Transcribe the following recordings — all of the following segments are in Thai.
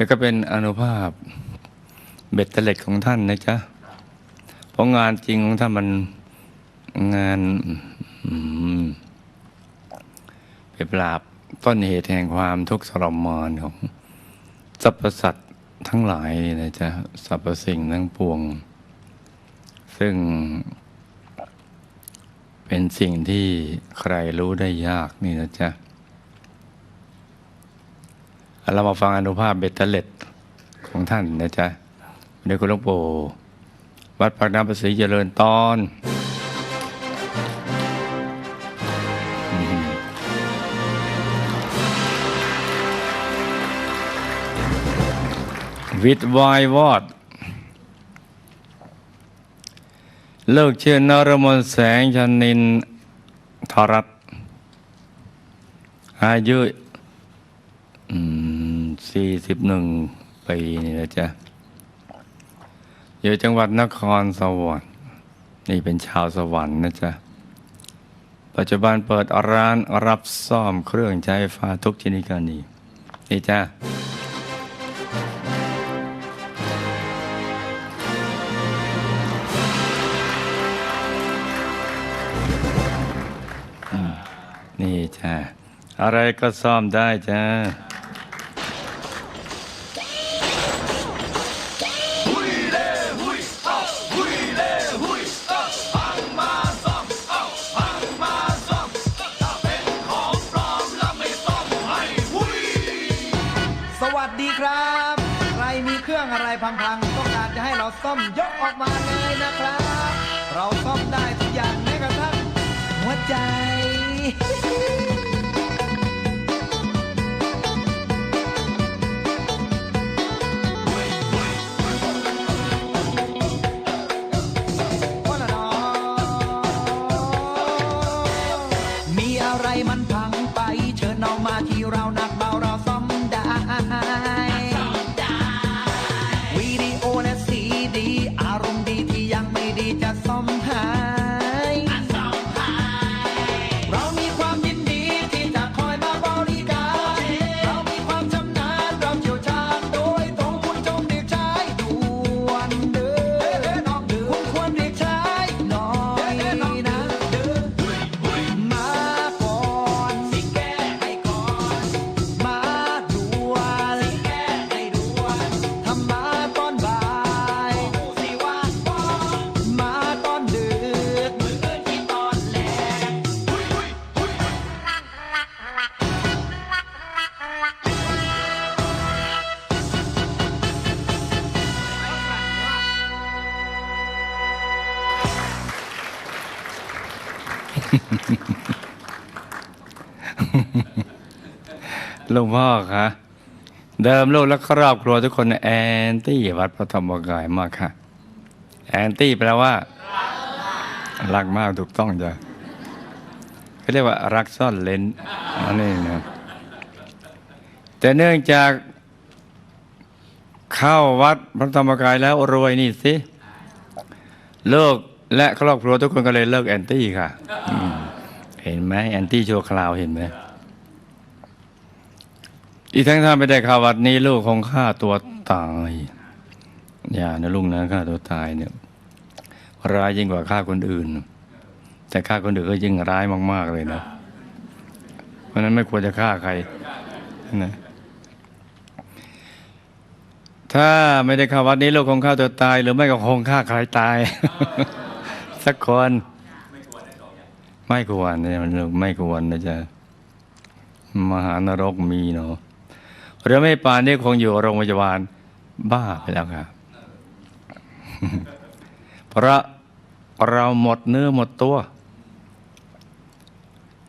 แต่ก็เป็นอนุภาพเบ็ดเตล็ดของท่านนะจ๊ะ เพราะงานจริงของท่านมันงานอืมไปปราบต้นเหตุแห่งความทุกข์ทรมานของสรรพสัตว์ทั้งหลายนี่นะจ๊ะสรรพสิ่งทั้งปวง ซึ่ง เป็นสิ่งที่ใครรู้ได้ยากนี่นะจ๊ะ เรามาฟังอนุภาพเบตเตเล็ดของท่านนะจ๊ะในคุณหลวงปู่วัดปากน้ำประสีเจริญตอนวิทย์วายวอด เลิกเชื่อนรมนแสงชนินทรัตน์อายุ สี่สิบหนึ่งปีนี่นะจ๊ะอยู่จังหวัดนครสวรรค์นี่เป็นชาวสวรรค์นะจ๊ะ ปัจจุบันเปิดร้านรับซ่อมเครื่องใช้ไฟฟ้าทุกชนิดการนี่นี่จ้ะนี่จ้ะอะไรก็ซ่อมได้จ้ะ ดีครับ ใครมีเครื่องอะไรพังๆ ต้องการจะให้เราซ่อมยกออกมาเลยนะครับ เราซ่อมได้ทุกอย่างแม้กระทั่งหัวใจ หลวงพ่อคะเดิมลูกและครอบครัวทุกคนแอนตี้วัดพระธรรมกายมากค่ะ แอนตี้แปลว่า รักมากถูกต้องจ้ะเขาเรียกว่ารักซ่อนเลนอันนี้นะแต่เนื่องจากเข้าวัดพระธรรมกายแล้วรวยนี่สิเลิกและครอบครัวทุกคนก็เลยเลิกแอนตี้ค่ะ เห็นไหมแอนตี้ชั่วคราวเห็นไหม อีกทั้งถ้าไม่ได้ข่าววัดนี้ลูกคงฆ่าตัวตายอย่านะลุงนะฆ่าตัวตายเนี่ยร้ายยิ่งกว่าฆ่าคนอื่น แต่ฆ่าคนอื่นก็ยิ่งร้ายมาก ๆเลยนะ เพราะนั้นไม่ควรจะฆ่าใครนะถ้าไม่ได้ข่าววัดนี้ลูกคงฆ่าตัวตาย หรือไม่ก็คงฆ่าใครตาย สักคนไม่ควรเนี่ยมันไม่ควรนะจ๊ะมหานรกมีเนาะ หรือไม่ปานนี้คงอยู่โรงพยาบาลบ้าไปแล้วครับเพราะเราหมดเนื้อหมดตัว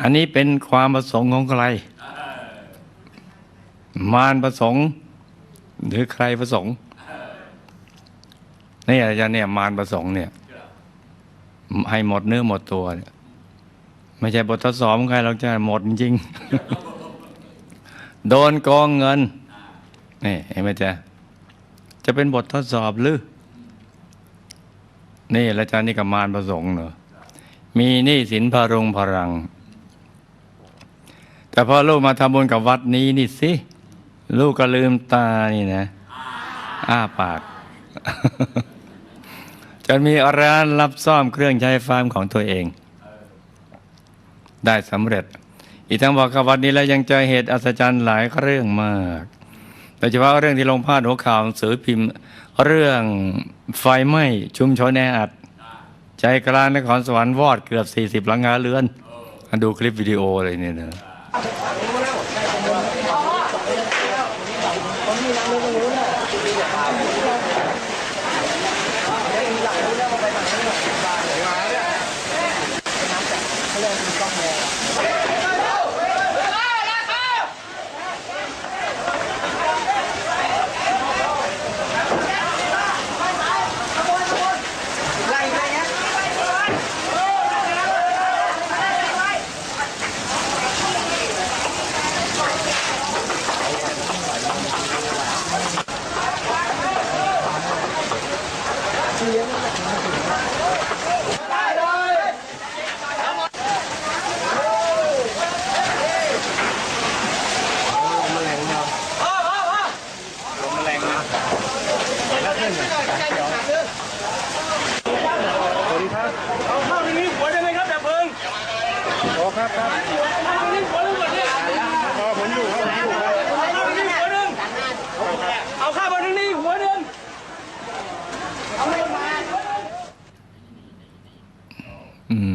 อันนี้เป็นความประสงค์ของใคร มารประสงค์ หรือใครประสงค์นี่อาจารย์เนี่ยมารประสงค์เนี่ย ให้หมดเนื้อหมดตัวเนี่ยไม่ใช่บททดสอบของใครเราจะหมดจริง โดนโกองเงินนี่เห็นไหมจ๊ะจะเป็นบททดสอบหรือ นี่แล้วจารย์นี่กับมารประสงค์เนอะมีหนี้สินพารุงพรัง แต่พอลูกมาทำบุญกับวัดนี้นี่สิ ลูกก็ลืมตานี่นะ อ้าปาก จนมีร้านรับซ่อมเครื่องใช้ไฟฟ้าของตัวเอง ได้สำเร็จ อีกทั้งบอกกับวันนี้แล้วยังเจอเหตุอัศจรรย์หลายเรื่องมากโดยเฉพาะเรื่องที่ลงพาดหัวข่าวสือพิมพ์ เรื่องไฟไหม้ชุมชนแออัด ใจกลางนครสวรรค์วอดเกือบ 40 หลังคาเรือน ดูคลิปวิดีโอเลยเนี่ยนะ เอาเข้าในนี้หัวได้ไหมครับดับเพลิงโอ้ครับครับเข้าในนี้หัวหนึ่งก่อนเนี่ยพอผมอยู่ครับผมอยู่ครับเข้าในนี้หัวหนึ่งเอาเข้ามาในนี้หัวหนึ่ง อืม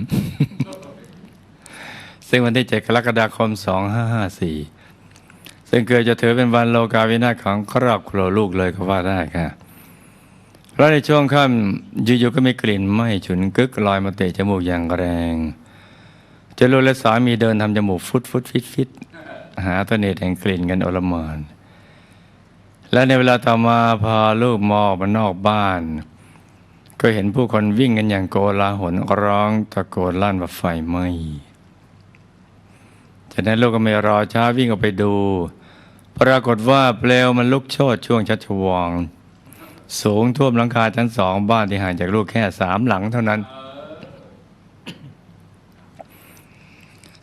ซึ่งวันที่ 7 กรกฎาคม 2554 ซึ่งเกิดจะถือเป็นวันโลกาวินาศของครอบครัวลูกเลยก็ว่าได้ค่ะเพราะในช่วงค่ำอยู่ๆก็มีกลิ่นไหม้ฉุนกึกลอยมาเตะจมูกอย่างแรงเจาลูและสามีเดินทำจมูกฟุดฟุดฟิตฟิตหาต้นเหตุแห่งกลิ่นกันอลมานและในเวลาต่อมาพอลูกมองมานอกบ้าน ก็เห็นผู้คนวิ่งกันอย่างโกลาหลร้องตะโกนลั่นว่าไฟไหม้ จากนั้นลูกก็ไม่รอช้าวิ่งออกไปดู ปรากฏว่าเปลวมันลุกโชนช่วงชัชวองสูงท่วมหลังคาชั้นสองบ้านที่ห่างจากลูกแค่สามหลังเท่านั้น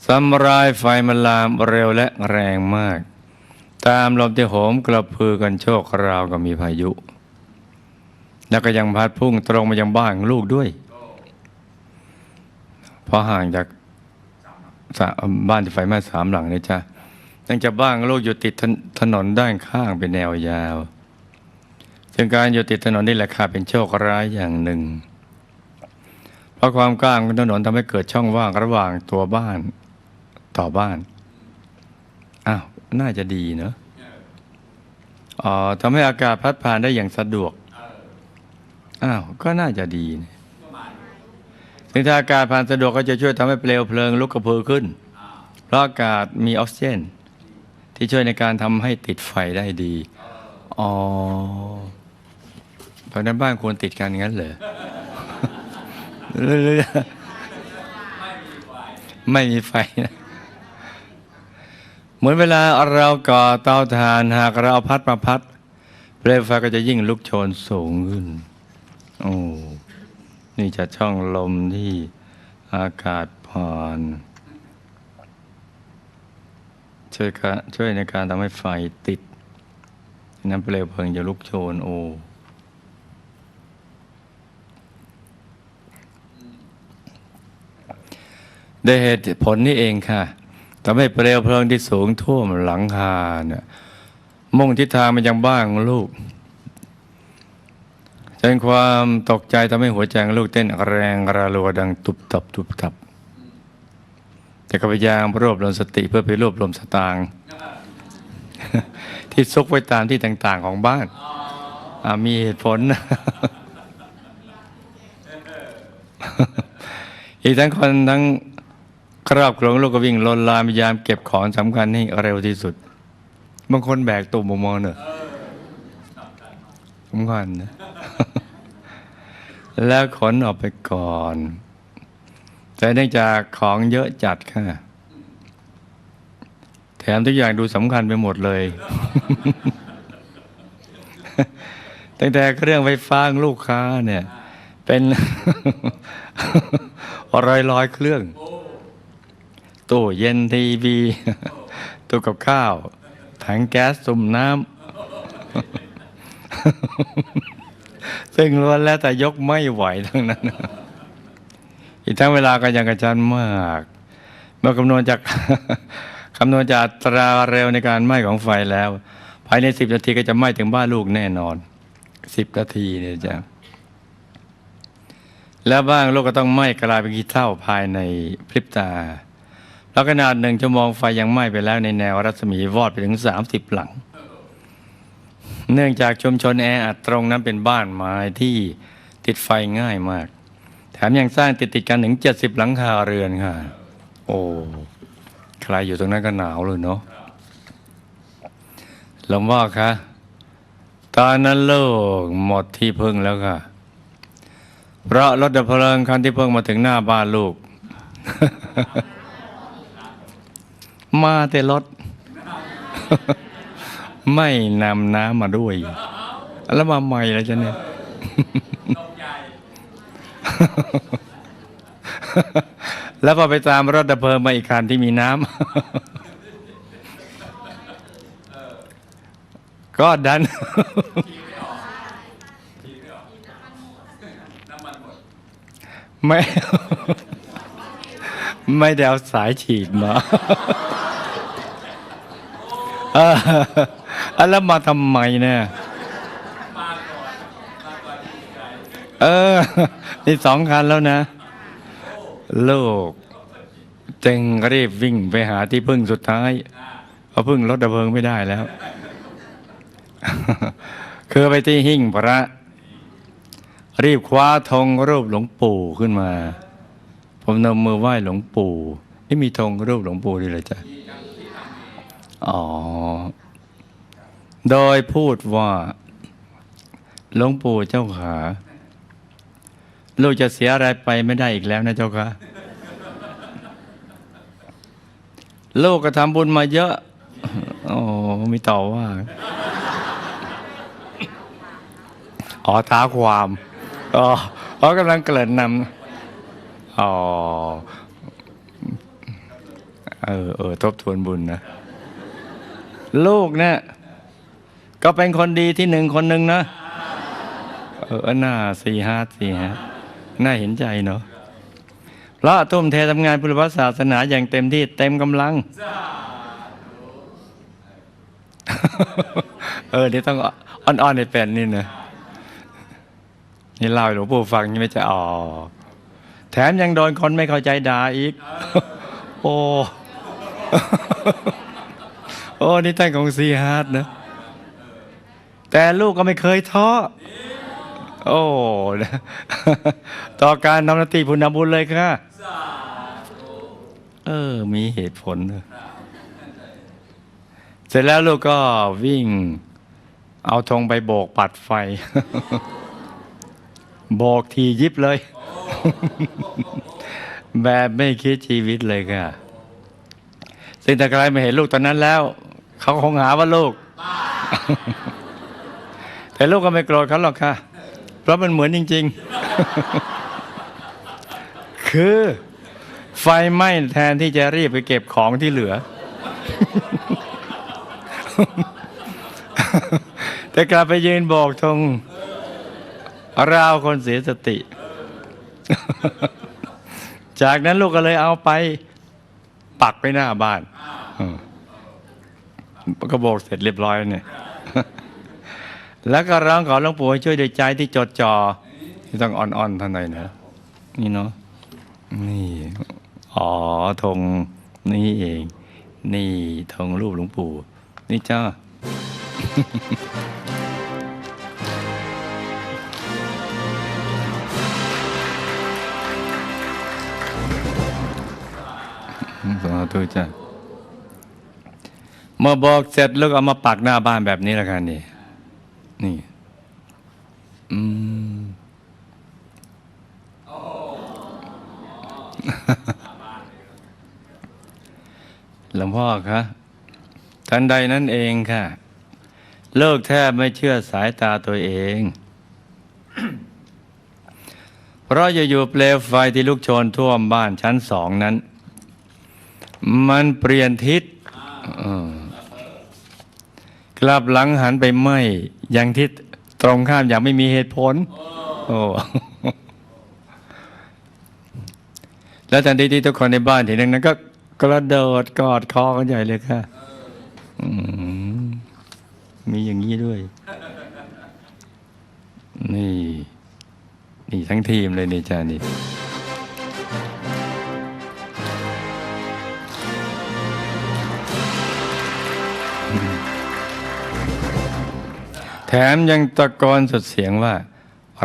สำรายไฟมันลามเร็วและแรงมาก ตามลมที่โหมกระพือกันโชคราวกับมีพายุ แล้วก็ยังพัดพุ่งตรงมายังบ้านลูกด้วยพราะห่างจาก บ้านที่ไฟไหม้สามหลังเลยจ้ะตั้งจากบ้านของลูกอยู่ติดถนนด้านข้างเป็นแนวยาวซึ่งการอยู่ติดถนนนี่แหละค่ะเป็นโชคร้ายอย่างหนึ่ง เพราะความกว้างของถนนทำให้เกิดช่องว่างระหว่างตัวบ้านต่อบ้าน อ้าว น่าจะดีเนอะอ๋อทำให้อากาศพัดผ่านได้อย่างสะดวก อ้าว ก็น่าจะดีนะ ถึงถ้าอากาศผ่านสะดวกก็จะช่วยทำให้เปลวเพลิงลุกกระพือขึ้น เพราะอากาศมีออกซิเจน ที่ช่วยในการทำให้ติดไฟได้ดี อ๋อ เพราะนั้นบ้านควรติดกันงั้นเหรอหรือไม่มีไฟนะเหมือนเวลาเราก่อเตาถ่านหากเราเอาพัดมาพัดเปลวไฟก็จะยิ่งลุกโชนสูงขึ้น โอ้ นี่จะช่องลมที่อากาศผ่านช่วยช่วยในการทำให้ไฟติด น้ำเปลวเพลิงจะลุกโชนโอ้ได้เหตุผลนี้เองค่ะทำให้เปลวเพลิงที่สูงท่วมหลังคาเนี่ยมุ่งทิศทางมายังบ้านของลูก จนความตกใจทำให้หัวใจงลูกเต้นแรงระรัวดังตุบตับตุบตับ แต่ก็พยายามรวบรวมสติเพื่อไปรวบรวมสตางค์ที่ซุกไว้ตามที่ต่าง ๆ ของบ้านมีเหตุผล อีกทั้งคนทั้งครอบครัวของลูกก็วิ่งลนลามพยายามเก็บของสำคัญให้เร็วที่สุด บางคนแบกตุ่มมองเนอะสำคัญนะ แล้วขนออกไปก่อน แต่เนื่องจากของเยอะจัดค่ะ แถมทุกอย่างดูสำคัญไปหมดเลย ตั้งแต่เครื่องไฟฟ้าลูกค้าเนี่ย เป็นร้อยร้อยเครื่อง ตู้เย็นทีวีตู้กับข้าว ถังแก๊สสุ่มน้ำ ซึ่งล้วนแล้วแต่ยกไม่ไหวทั้งนั้น อีกทั้งเวลาก็ยังกระชันมาก เมื่อคำนวณจากคำนวณจากตราเร็วในการไหม้ของไฟแล้ว ภายในสิบนาทีก็จะไหม้ถึงบ้านลูกแน่นอนสิบนาทีเนี่ยจ้ะแล้วบ้างลูกก็ต้องไหม้กลายเป็นขี้เท่าภายในพริบตา แล้วขนาดหนึ่งชั่วโมงไฟยังไหม้ไปแล้วในแนวรัศมีวอดไปถึงสามสิบหลัง เนื่องจากชุมชนแออัดตรงนั้นเป็นบ้านไม้ที่ติดไฟง่ายมาก แถมยังสร้างติดติดกันถึงเจ็ดสิบหลังคาเรือนค่ะ โอ้ใครอยู่ตรงนั้นก็หนาวเลยเนาะหลวงพ่อคะตอนนั้นโลกหมดที่พึ่งแล้วค่ะ เพราะรถดับเพลิงคันที่เพิ่งมาถึงหน้าบ้านลูก มาแต่รถ ไม่นำน้ำมาด้วย แล้วมาใหม่แล้วจ้ะเนี่ยแล้วพอไปตามรถดับเพลิงมาอีกคันที่มีน้ำก็ดันไม่ไม่ได้เอาสายฉีดมาเออแล้วมาทำไมเนี่ยเออ นี่สองคันแล้วนะ ลูกจึงรีบวิ่งไปหาที่พึ่งสุดท้ายเพราะพึ่งรถดับเพลิงไม่ได้แล้ว คือไปที่หิ้งพระ รีบคว้าธงรูปหลวงปู่ขึ้นมา ผมนำมือไหว้หลวงปู่ไม่มีธงรูปหลวงปู่ด้วยเลยจ้ะอ๋อ โดยพูดว่าหลวงปู่เจ้าขาลูกจะเสียอะไรไปไม่ได้อีกแล้วนะเจ้าคะลูกก็ทำบุญมาเยอะ โอ้มีต่อว่าอ๋อท้าความอ๋ออ๋อกำลังเกริ่นนำอ๋อเออเออทบทวนบุญนะ ลูกเนี่ย ก็เป็นคนดีที่หนึ่งคนหนึ่งนะ เออหน้าสี่ห้าสี่ฮะน่าเห็นใจเนาะพระทุ่มเททำงานพุทธศาสนาอย่างเต็มที่เต็มกำลัง เออเดี๋ยวต้องอ่อนๆในแปลนนี่นะนี่เล่าหลวงปู่ฟังยังไม่จะอ๋อแถมยังโดนคนไม่เข้าใจด่าอีก โอ้ โอ้ นี่ตั้งของซีฮาร์ดนะ แต่ลูกก็ไม่เคยท้อโอ้ต่อการนำนาตีพุนำบุญเลยค่ะเออ มีเหตุผลเนอะเสร็จแล้วลูกก็วิ่ง เอาธงไปโบกปัดไฟ โบกทียิบเลย แบบไม่คิดชีวิตเลยค่ะ ซึ่งแต่ใครไม่เห็นลูกตอนนั้นแล้ว เขาคงหาว่าลูก แต่ลูกก็ไม่โกรธเขาหรอกค่ะ เพราะมันเหมือนจริง ๆ คือไฟไหม้แทนที่จะรีบไปเก็บของที่เหลือ แต่กลับไปยืนบอกธงราวคนเสียสติ จากนั้นลูกก็เลยเอาไป ปักไปหน้าบ้านก็โบกเสร็จเรียบร้อยเนี่ย แล้วก็ร้องขอหลวงปู่ให้ช่วยด้วยใจที่จดจ่อที่ต้องอ่อนๆท่านหน่อยนะนี่เนาะนี่อ๋อธงนี่เอง นี่ธงรูปหลวงปู่ นี่เจ้าสาธุจ้ะเมื่อบอกเสร็จแล้วก็เอามาปักหน้าบ้านแบบนี้แล้วกันนี่ นี่ อืมหลวงพ่อคะทันใดนั้นเองค่ะ เลิกแทบไม่เชื่อสายตาตัวเอง เพราะอยู่เปลวไฟที่ลุกโชนท่วมบ้านชั้นสองนั้น มันเปลี่ยนทิศเออลับหลังหันไปไหม อย่างที่ตรงข้ามอย่างไม่มีเหตุผล โอ้แล้วทันทีที่ทุกคนในบ้านเห็นดังนั้นก็กระโดดกอดคอกันใหญ่เลยค่ะอืมมีอย่างนี้ด้วย นี่ นี่ทั้งทีมเลยนี่จ้านี่ ถมยังตะโกนสุดเสียงว่า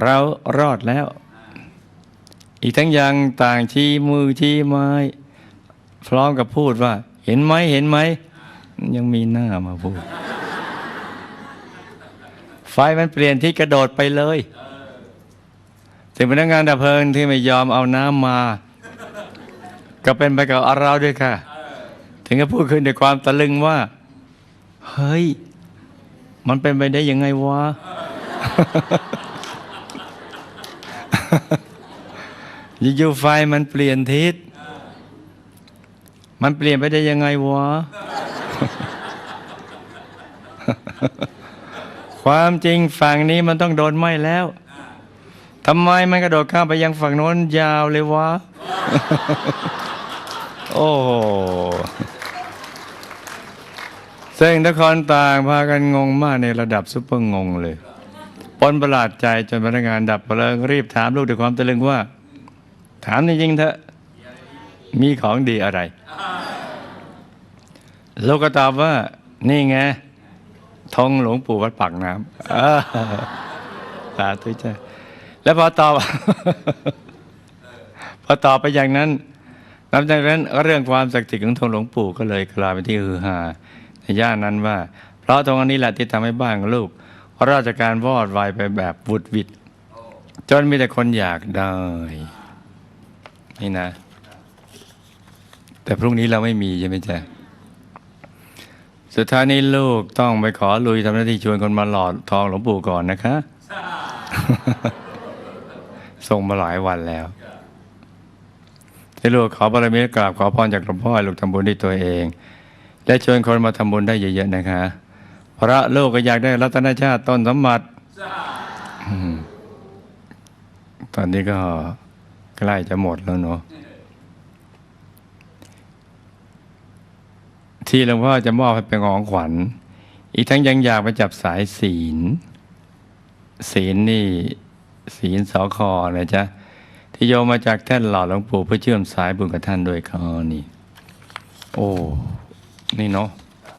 เรารอดแล้ว อีกทั้งยังต่างชี้มือชี้ไม้ พร้อมกับพูดว่า เห็นไหมเห็นไหม ยังมีหน้ามาพูด ไฟมันเปลี่ยนที่กระโดดไปเลยถึงพนักงานดับเพลิงที่ไม่ยอมเอาน้ำมา ก็เป็นไปกับเราด้วยค่ะ ถึงกับพูดขึ้นด้วยความตะลึงว่า เฮ้ย มันเป็นไปได้ยังไงวะ อยู่ๆไฟมันเปลี่ยนทิศ มันเปลี่ยนไปได้ยังไงวะ ความจริงฝั่งนี้มันต้องโดนไหม้แล้วทำไมมันกระโดดข้ามไปยังฝั่งโน้นยาวเลยวะ โอ้โห ซึ่งทุกคนต่างพากันงงมากในระดับซุปเปอร์งงเลยปนประหลาดใจจนพนักงานดับเพลิงรีบถามลูกด้วยความตะลึงว่า ถามจริงเถอะมีของดีอะไรลูกก็ตอบว่า นี่ไงธงหลวงปู่วัดปากน้ำสาธุจ้าแล้วพอตอบ พอตอบไปอย่างนั้นหลังจากนั้นเรื่องความศักดิ์สิทธิ์ของธงหลวงปู่ก็เลยกลายเป็นที่ฮือฮา ย่านนั้นว่า เพราะธงอันนี้แหละที่ทำให้บ้านลูกราชการวอดวายไปแบบวุดวิดจนมีแต่คนอยากได้ นี่นะ แต่พรุ่งนี้เราไม่มีใช่ไหมจ๊ะสุดท้ายนี้ลูกต้องไปขอลุยทำหน้าที่ชวนคนมาหลอดทองหลวงปู่ก่อนนะคะ ส่งมาหลายวันแล้วที่ลูกขอบารมีกราบขอพรจากหลวงพ่อหลูกทำบุญด้วยตัวเอง และชวนคนมาทำบุญได้เยอะๆนะคะ พราะลูกก็อยากได้รัตนชาติต้นสมบัติตอนนี้ก็ใกล้จะหมดแล้วเนาะที่หลวงพ่อจะมอบให้เป็นของขวัญ อีกทั้งยังอยากไปจับสายศีล ศีลนี่ ศีลสอคอนะจ๊ะ ที่โยมมาจากแท่นหล่อหลวงปู่เพื่อเชื่อมสายบุญกับท่านโดยเขานี่ โอ้ นี่เนาะ